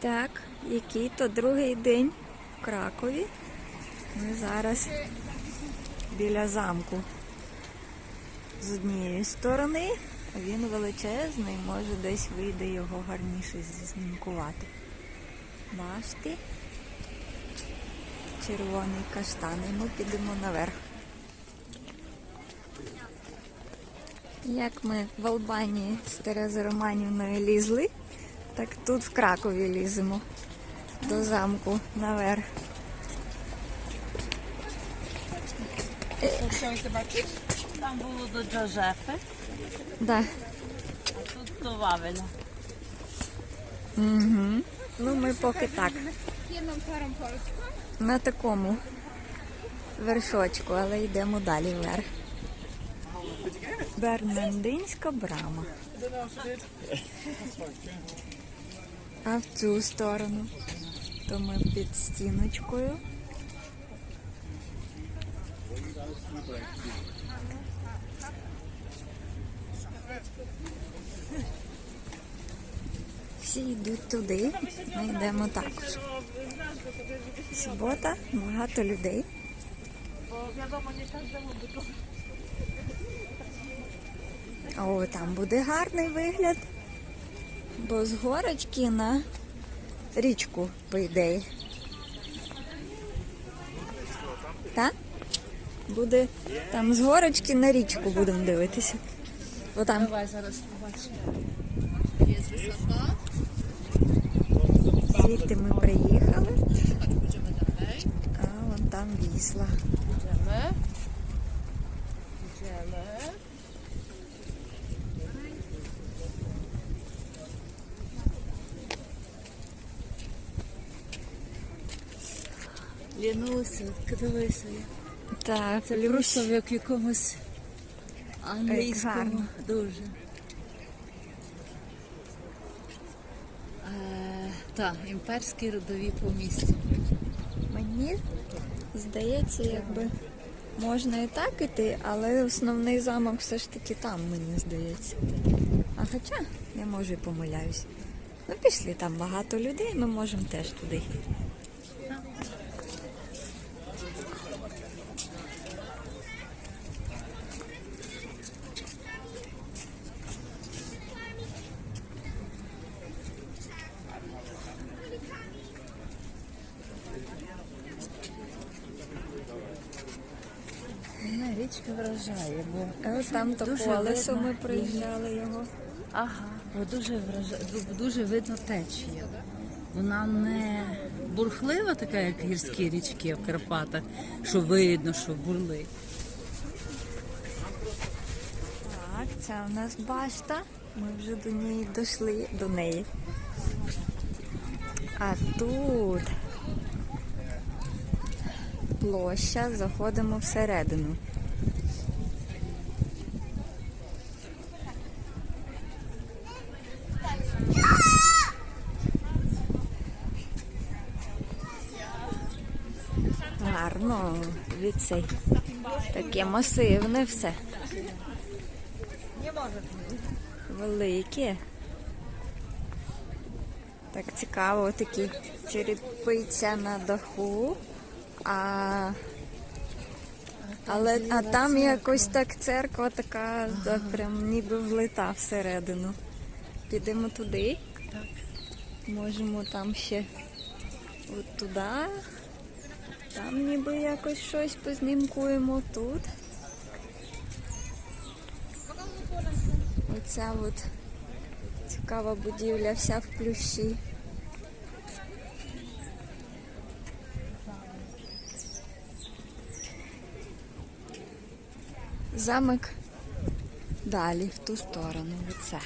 Так, який то другий день в Кракові. Ми зараз біля замку. З однієї сторони, він величезний, може десь вийде його гарніше знімкувати. Бачите? Червоний каштан, і ми підемо наверх. Як ми в Албанії з Терезою Романівною лізли, так тут в Кракові ліземо до замку наверх. Там було до Джозефи, Да. а тут до Вавеля. Угу. Ну, ми поки так. На такому вершочку, але йдемо далі вверх. Бернандинська брама. А в цю сторону. То ми під стіночкою. Всі йдуть туди, ми йдемо також. Субота, багато людей. О, там буде гарний вигляд. Бо з горочки на річку, по ідеї. Так? Буде там з горочки на річку будемо дивитися. Бо там Давай зараз побачимо. звідти ми приїхали. А вон там вісла. Лінуся, дивися. Так, Це просто в як якомусь англійському дуже. Е, так, імперські родові помістя. Мені здається, якби можна і так іти, але основний замок все ж таки там, мені здається. А хоча я може і помиляюсь. Ну пішли, там багато людей, ми можемо теж туди. Вона річка вражає, бо А там то колесо ми її. проїжджали його. Ага, бо дуже вражає, дуже видно течія. Вона не бурхлива, така, як гірські річки в Карпатах, що видно, що бурлить. Так, це у нас башта. Ми вже до неї дійшли до неї. А тут площа, заходимо всередину. Цей. Таке масивне все. Велике. Так цікаво, такі черепиця на даху. А, але а там якось так церква така, да, прям ніби влита всередину. Підемо туди. Можемо там ще от туди. Там ніби якось щось познімкуємо тут. Оця от цікава будівля вся в плющі. Замок далі, в ту сторону. Оце.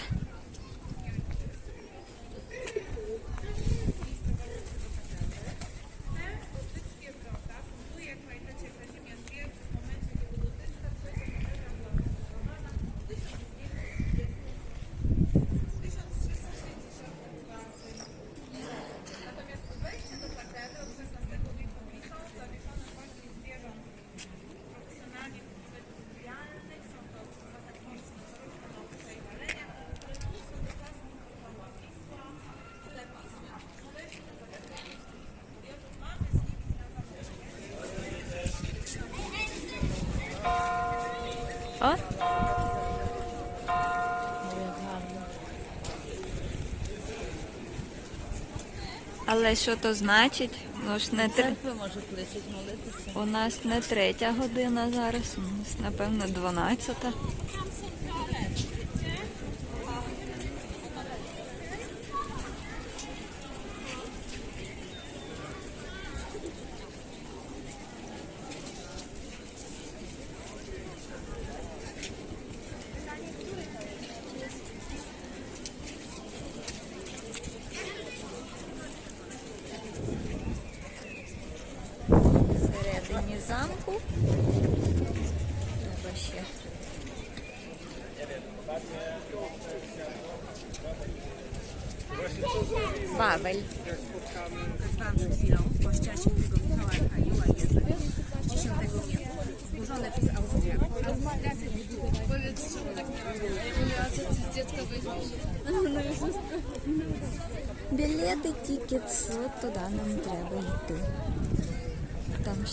Але що то значить? Ну ж не тр... Церкви може кличуть молитися. У нас не третя година зараз, у нас, напевно, дванадцята.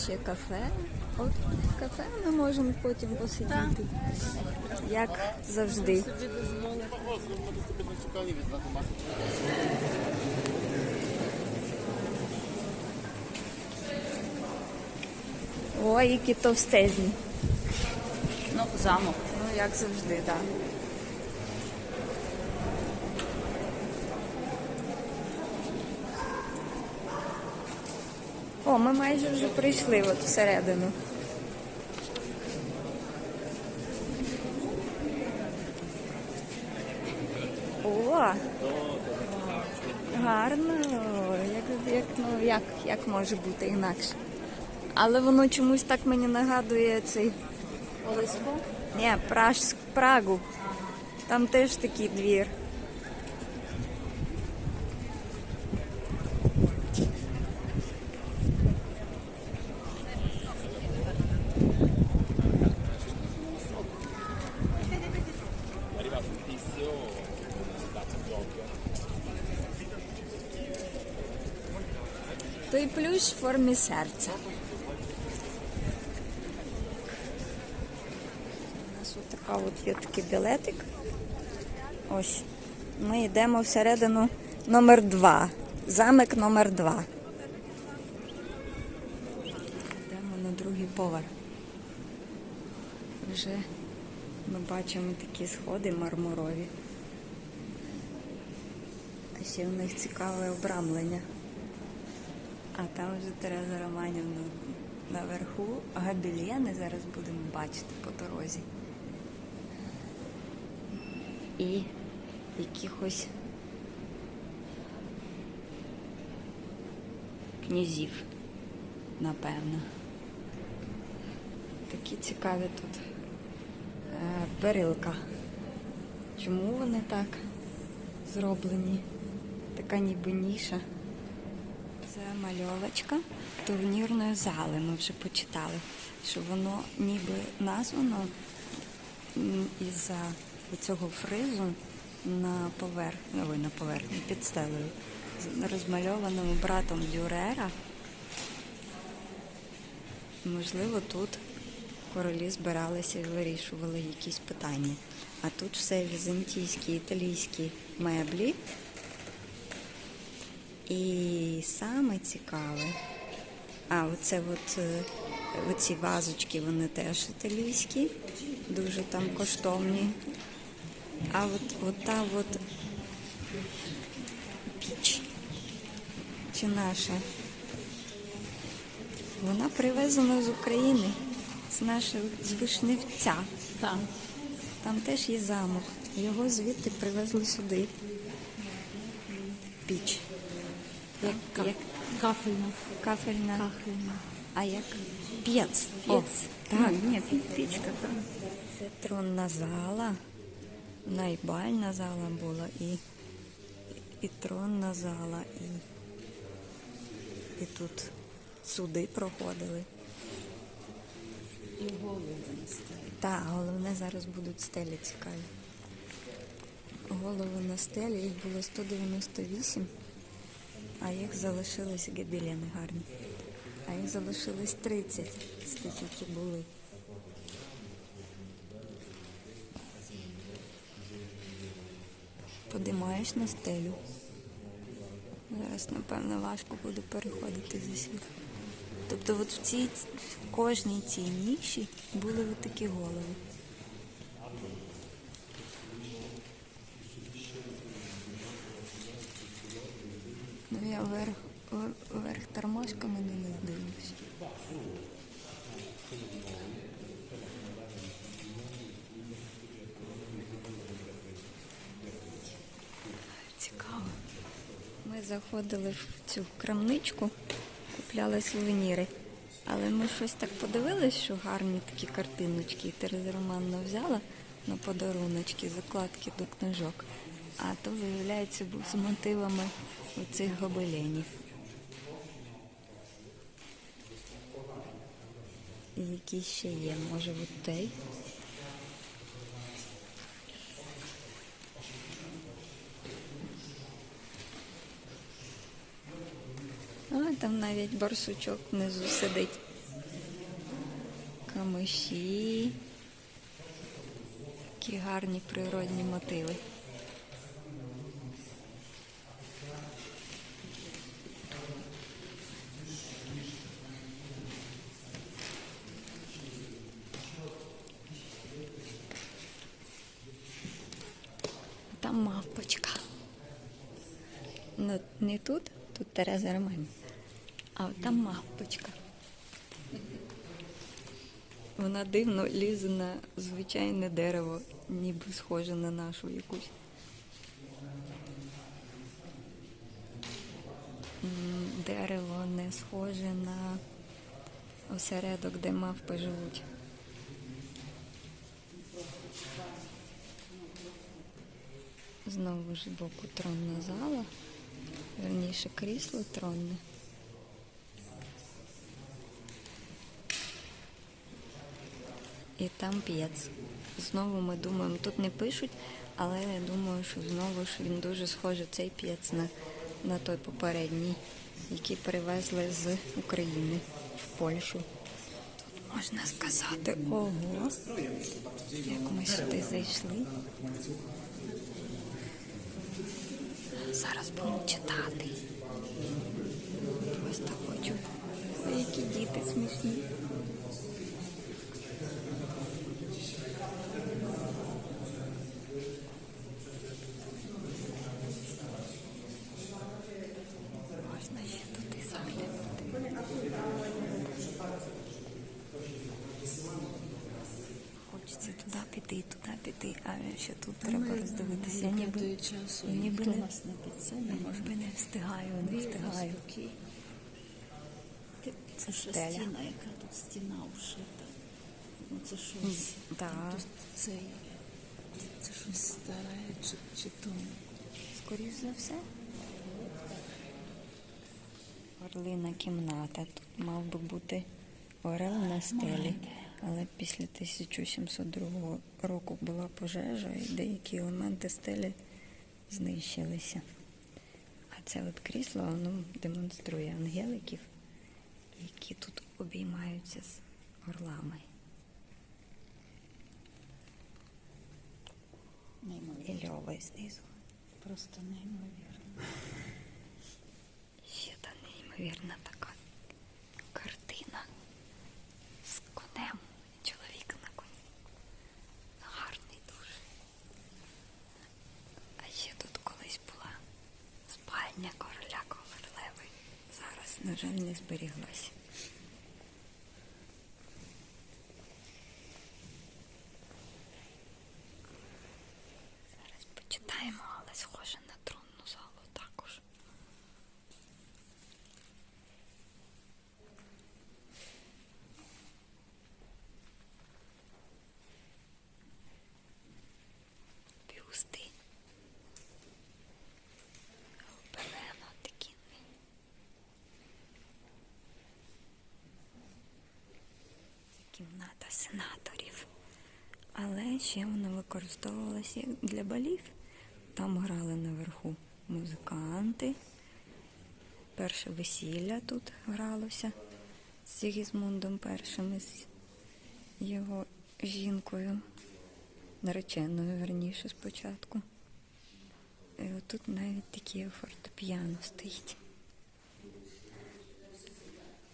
Ще кафе. От в кафе ми можемо потім посидіти. Як завжди. Ой, які товстезні. Ну, замок. Ну, як завжди, так. О, ми майже вже прийшли от всередину. О! Гарно. Як, як, ну, як, як може бути інакше? Але воно чомусь так мені нагадує цей Олесько? ні, Праж, Прагу. Там теж такий двір. Той плющ в формі серця. У нас от така от є такий білетик. Ось. Ми йдемо всередину номер 2. Замок номер 2. Йдемо на другий поверх. Вже ми бачимо такі сходи мармурові. А ще в них цікаве обрамлення. А там вже Тереза Романівна наверху. Габілєни зараз будемо бачити по дорозі. І якихось князів, напевно. Такі цікаві тут е, перилка. Чому вони так зроблені? Така ніби ніша. Це мальовочка турнірної зали. Ми вже почитали, що воно ніби названо м, із-за цього фризу на поверхні, ой, на поверхні під стелею, розмальованому братом Дюрера. Можливо, тут королі збиралися і вирішували якісь питання. А тут все візантійські, італійські меблі. І саме цікаве, а оце от е, оці вазочки, вони теж італійські, дуже там коштовні. А от, от та от піч чи наша, вона привезена з України, з нашого з Вишневця. Так. Там теж є замок. Його звідти привезли сюди. Піч. Як, як Кафельна. кафельна. Кафельна. А як п'єц. О, П'єц. Так, Ні, пічка там. це тронна зала. Найбальна зала була і, і тронна зала, і, і тут суди проходили. І голови наставили. Так, головне зараз будуть стелі цікаві. Голови на стелі їх було 198, а їх залишилось гобелени гарні. А їх залишилось 30 з тих, які були. Подимаєш на стелю. Зараз, напевно, важко буде переходити за світло. Тобто от в цій в кожній цій ніші були такі голови. Ну я вверх, вер- вверх тормашками не дивлюсь. Цікаво. Ми заходили в цю крамничку, купляли сувеніри. Але ми щось так подивились, що гарні такі картиночки. І Тереза Романна взяла на подаруночки, закладки до книжок. А то, виявляється, був з мотивами оцих гобеленів. І які ще є, може, от той. А, там навіть барсучок внизу сидить. Камиші. Які гарні природні мотиви. Там мавпочка. Ну, не тут, тут Тереза Романівна, там. Вона дивно лізе на звичайне дерево, ніби схоже на нашу якусь. Дерево не схоже на осередок, де мавпи живуть. Знову ж боку тронна зала, верніше крісло тронне. І там п'єц. Знову ми думаємо, тут не пишуть, але я думаю, що знову ж він дуже схожий цей п'єц на, на той попередній, який привезли з України в Польщу. Тут можна сказати, ого, як ми сюди зайшли. Зараз будемо читати. Так хочу. Які діти смішні. Можна ще туди заглянути. Хочеться туди піти, туди піти, а ще тут треба роздивитися. Я ніби, часу, я ніби не, нас не підсадить, ніби не встигаю, не встигаю. Це ще Стеля. стіна, яка тут стіна вшита. Ну це щось. Так. Тут це, це щось старе чи, чи то. Скоріш за все. Орлина кімната. Тут мав би бути орел на стелі. Але після 1702 року була пожежа і деякі елементи стелі знищилися. А це от крісло воно демонструє ангеликів, які тут обіймаються з орлами. І льовий знизу. Просто неймовірно. Ще та неймовірна така картина з конем. Чоловік на коні. Гарний дуже. А ще тут колись була спальня короля Коверлеви. Зараз, на жаль, не зберіглася. Зараз почитаємо, але схоже на тронну залу також. Бюсти. Обелено такі. Це кімната сенаторів. Але ще вона використовувалася як для балів. Там грали наверху музиканти. Перше весілля тут гралося з Сігізмундом першим і з його жінкою, нареченою, верніше, спочатку. І отут навіть таке фортепіано стоїть.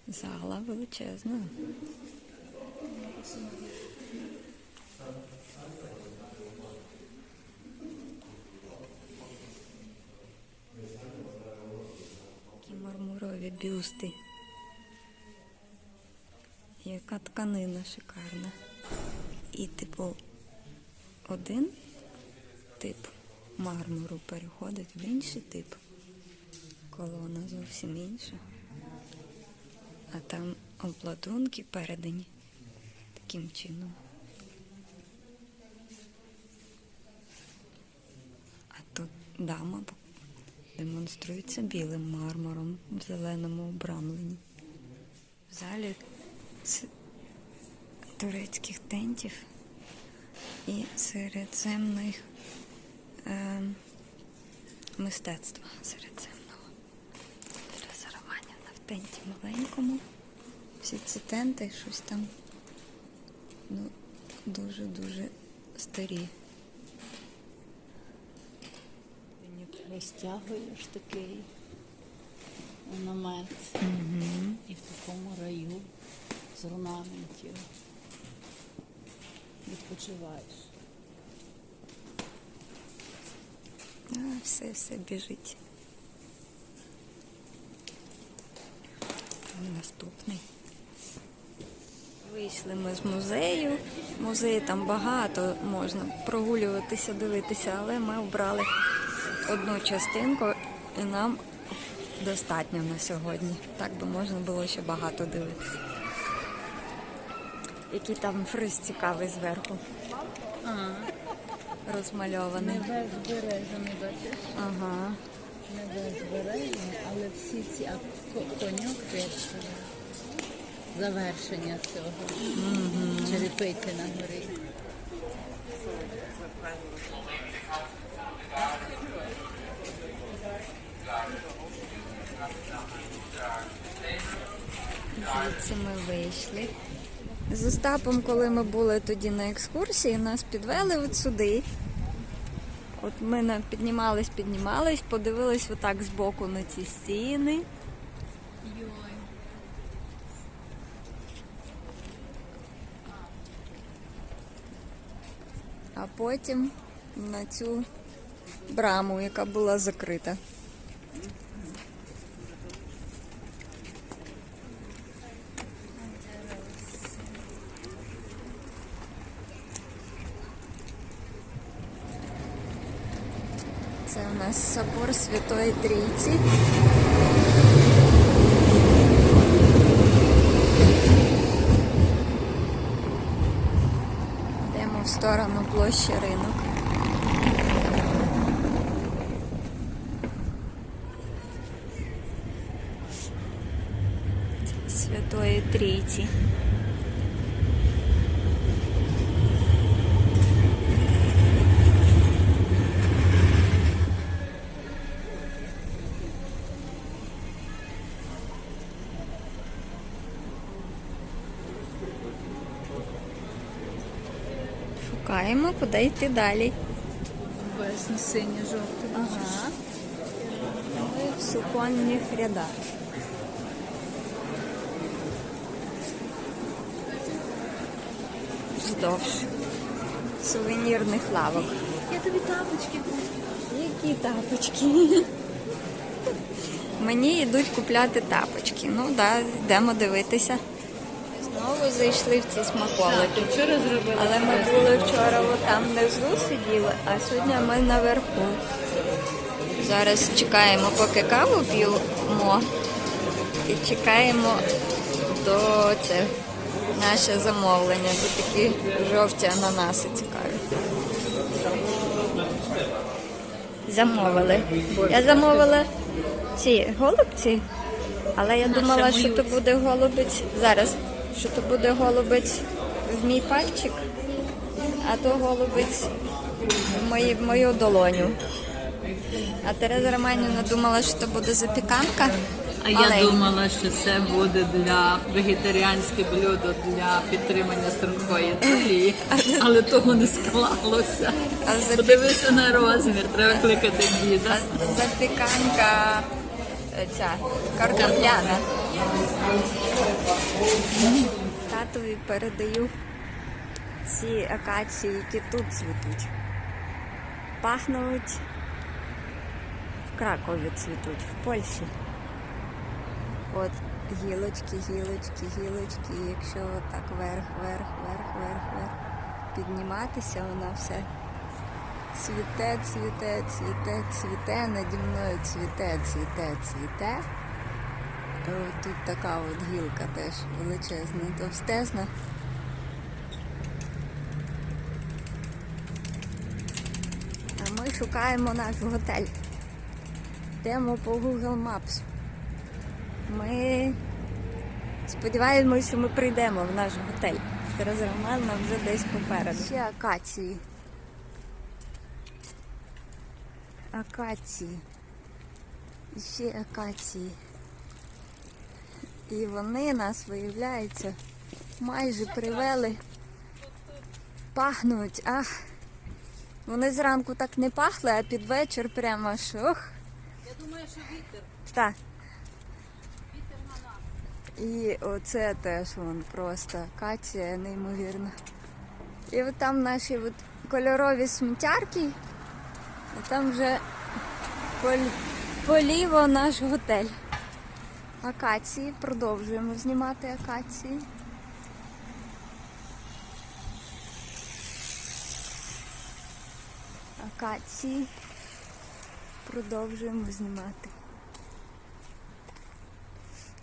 Зала величезна. Такі мармурові бюсти. Яка тканина шикарна. І, типу, один тип мармуру переходить в інший тип. Колона зовсім інша. А там обладунки передані таким чином. А тут дама демонструється білим мармуром в зеленому обрамленні. В залі з турецьких тентів і середземних е, мистецтва середземного. Тереза Романівна в тенті маленькому. Всі ці тенти щось там ну, дуже-дуже старі. Розтягуєш такий намет і в такому раю з орнаментів відпочиваєш. А, все, все біжить. Наступний. Вийшли ми з музею. Музею там багато можна прогулюватися, дивитися, але ми обрали одну частинку і нам достатньо на сьогодні. Так би можна було ще багато дивитися. Який там фриз цікавий зверху розмальований. не збережений, бачиш? Ага. Не весь збережений, але всі ці а ко- коньок теж завершення цього. Черепиці на горі. Звідси ми вийшли. З Остапом, коли ми були тоді на екскурсії, нас підвели от сюди. От ми піднімались, піднімались, подивились отак збоку на ці стіни. А потім на цю браму, яка була закрита. Це у нас собор Святої Трійці. сторону площі ринок. Святої Трійці. Куди йти далі. Весні синє жовте. Ага. Ми в суконних рядах. Вздовж сувенірних лавок. Я тобі тапочки Які тапочки? Мені йдуть купляти тапочки. Ну так, да, йдемо дивитися. Знову зайшли в ці смаколики. Вчора зробила. Але ми були вчора там внизу сиділи, а сьогодні ми наверху. Зараз чекаємо, поки каву п'ємо. І чекаємо до це наше замовлення. Тут такі жовті ананаси цікаві. Замовили. Я замовила ці голубці, але я думала, що то буде голубець зараз, що то буде голубець в мій пальчик, а то голубець в мої, в мою долоню. А Тереза Романівна думала, що то буде запіканка, А я думала, що це буде для вегетаріанське блюдо для підтримання стрункої талії, але того не склалося. А запі- Подивися на розмір, треба кликати діда. Запіканка е, ця картопляна. Татові передаю ці акації, які тут цвітуть. Пахнуть в Кракові цвітуть, в Польщі. От гілочки, гілочки, гілочки. Якщо так вверх, вверх, вверх, вверх, вверх підніматися, вона все Цвіте, цвіте, цвіте, цвіте, наді мною цвіте, цвіте, цвіте. О, Тут така от гілка теж величезна, товстезна. А ми шукаємо наш готель. Йдемо по Google Maps. Ми сподіваємося, що ми прийдемо в наш готель. Зараз Роман вже десь попереду. Ще акації. акації. І ще акації. І вони нас, виявляється, майже привели. Пахнуть, ах. Вони зранку так не пахли, а під вечір прямо аж ох. Я думаю, що вітер. Так. І оце теж вон просто акація неймовірна. І от там наші от кольорові сміттярки. А там вже пол- поліво наш готель. Акації. Продовжуємо знімати акації. Акації. Продовжуємо знімати.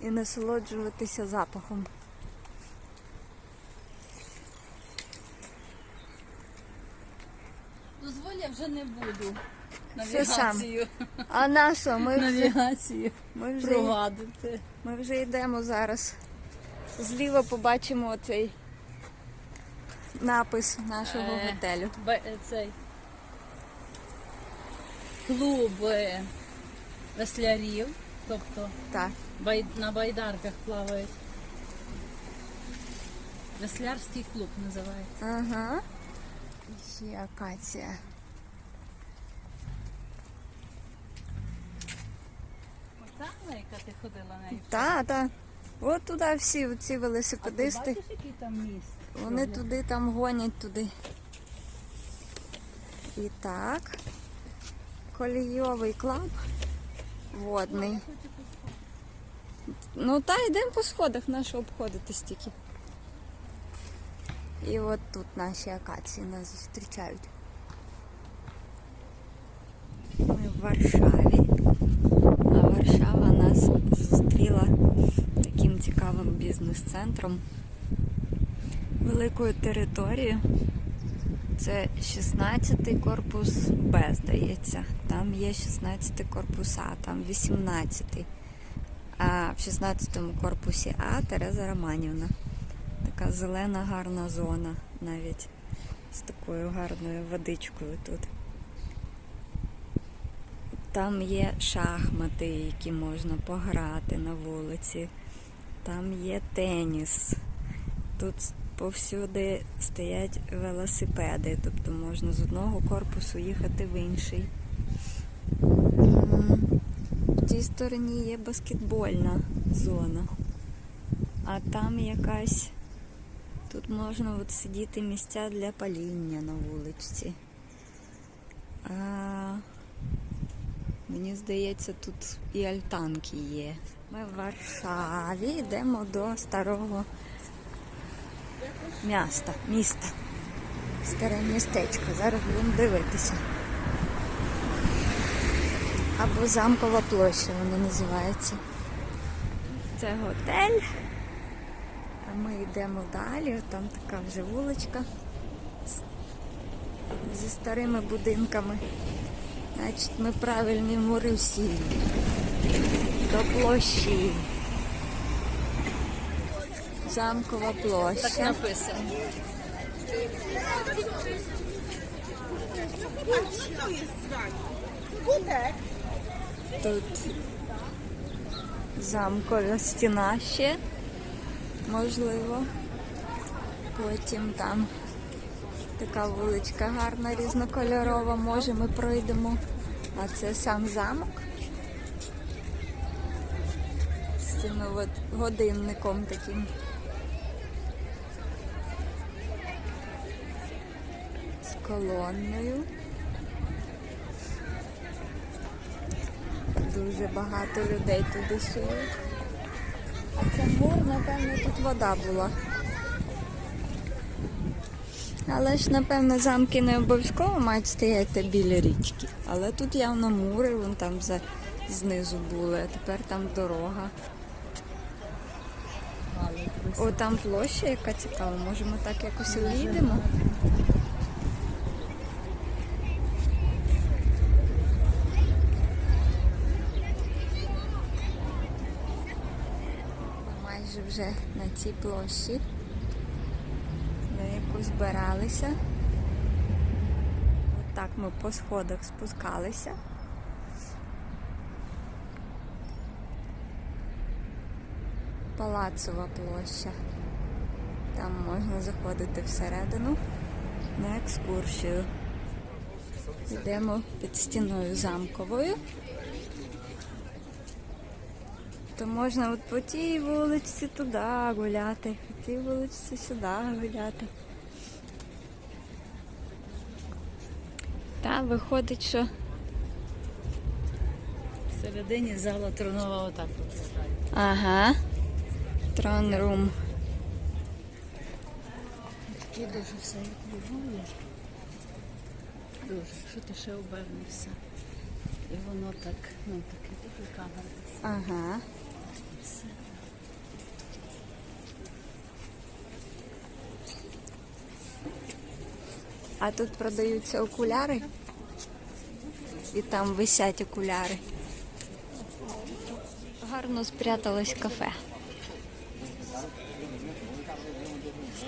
І насолоджуватися запахом. Дозволь, я вже не буду Що сам? навігацію, А на що? Ми вже, навігацію ми вже, провадити. ми вже йдемо зараз. Зліва побачимо оцей напис нашого Е. готелю. Е, цей клуб е, веслярів, тобто Так. бай, на байдарках плавають. Веслярський клуб називається. Ага. Ще акація. Ота, на яка ти ходила нею? Та, та. От туди всі ці велосипедисти. Бачиш, який там міст? Вони туди там гонять туди. І так. Колійовий клаб водний. Ну та йдемо по сходах, нащо обходити стільки. І от тут наші акації нас зустрічають. Ми в Варшаві. А Варшава нас зустріла таким цікавим бізнес-центром великою територією. Це 16-й корпус Б, здається. Там є 16-й корпус А, там 18-й. А в 16-му корпусі А Тереза Романівна. Така зелена гарна зона навіть з такою гарною водичкою тут. Там є шахмати, які можна пограти на вулиці. Там є теніс. Тут повсюди стоять велосипеди, тобто можна з одного корпусу їхати в інший. В тій стороні є баскетбольна зона, а там якась. Тут можна от сидіти місця для паління на вуличці. А, мені здається, тут і альтанки є. Ми в Варшаві йдемо до старого міста, міста. Старе містечко. Зараз будемо дивитися. Або замкова площа вона називається. Це готель. А ми йдемо далі. Там така вже вуличка зі старими будинками. Значить, ми в правильному русі. До площі. Замкова площа. Так написано. Тут замкова стіна ще, можливо. Потім там така вуличка гарна, різнокольорова. Може ми пройдемо. А це сам замок. Цим годинником таким. З колонною. Дуже багато людей туди сують. А це мур, напевно, тут вода була. Але ж, напевно, замки не обов'язково мають стояти біля річки. Але тут явно мури, вон там за, знизу були, а тепер там дорога. О, там площа, яка цікава. Може ми так якось увійдемо? Майже вже на цій площі, на яку збиралися. Отак ми по сходах спускалися. Палацова площа. Там можна заходити всередину на екскурсію. Йдемо під стіною замковою. То можна от по тій вулиці туди гуляти, по тій вулиці сюди гуляти. Та виходить, що Всередині зала тронова отак. ага. Трон рум. Такі дуже все любові. Дуже, що ти ще обернешся. І воно так, ну таке дуже камера. Ага. Все. А тут продаються окуляри. І там висять окуляри. Гарно спряталось кафе.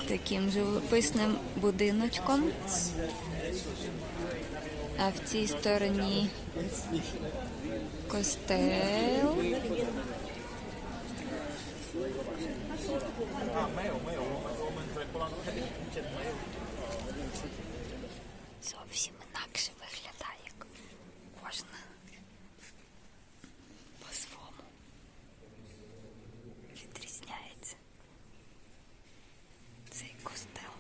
Таким живописним будиночком. А в цій стороні костел. Зовсім інакше виглядає кожна по-своєму. Відрізняється. Цей костел.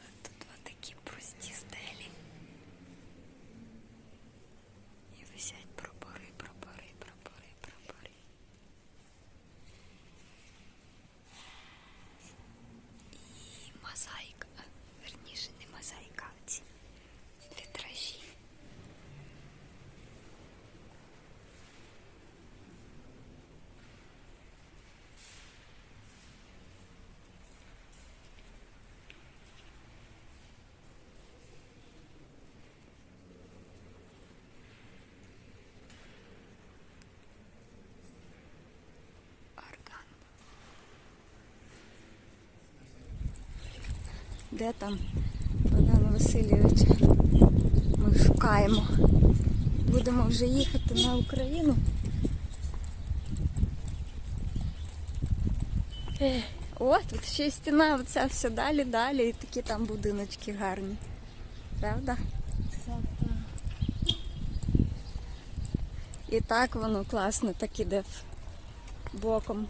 А Тут такі прості стелі. І висять прапори, прапори, прапори, прапори. І мозаїка, а, верніше не мозаїка, а ці вітражі. Орган. Де там Богдан Васильович? Ми шукаємо. Будемо вже їхати на Україну. Ех, О, тут ще стіна, оця все далі, далі, і такі там будиночки гарні. Правда? І так воно класно, так іде боком.